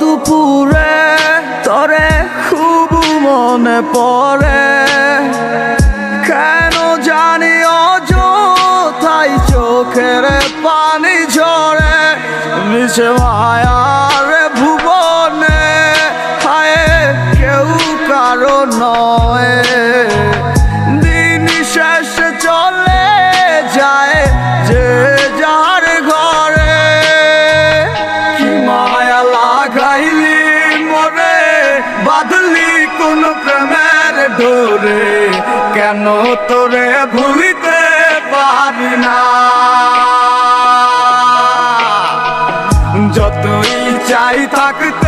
দুপুরে তরে খুব মনে পড়ে। কেন জানি অযথাই চোখের পানি ঝরে নিচে মায়ার ডোরে কেন তোরে ভুলিতে পারি না? যতই চাই থাকতে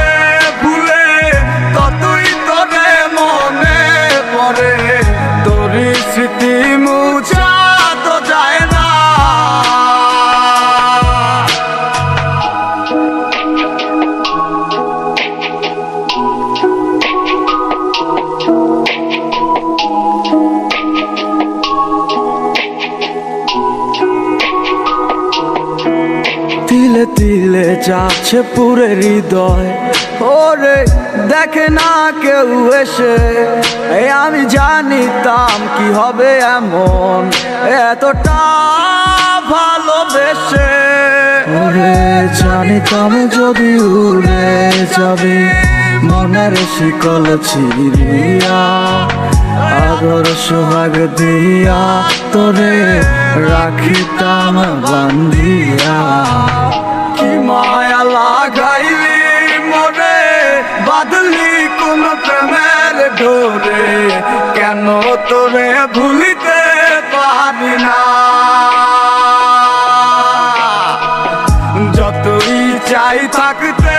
তিলে যাচ্ছে পুরে হৃদয়। ওরে দেখে না কেউ এসে আমি জানিতাম কি হবে এমন। এতটা ভালোবেসে, ওরে জানিতাম যদি উড়ে যাবে, মনের শিকল ছিড়িয়া আগর সোহাগ দিয়া তোরে রাখিতাম বান্ধিয়া। মায়া লাগাইলি মরে বাদলি কোন প্রেমের ডোরে। কেন তোরে ভুলিতে পারি না? যতই চাই থাকতে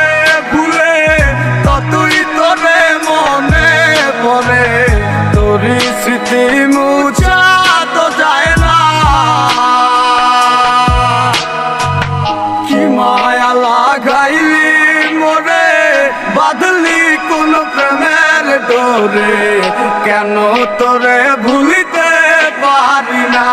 ভুলে, ততই তোরে মনে পড়ে। তোরই স্মৃতি ডোরে কেন তোরে ভুলিতে পারি না?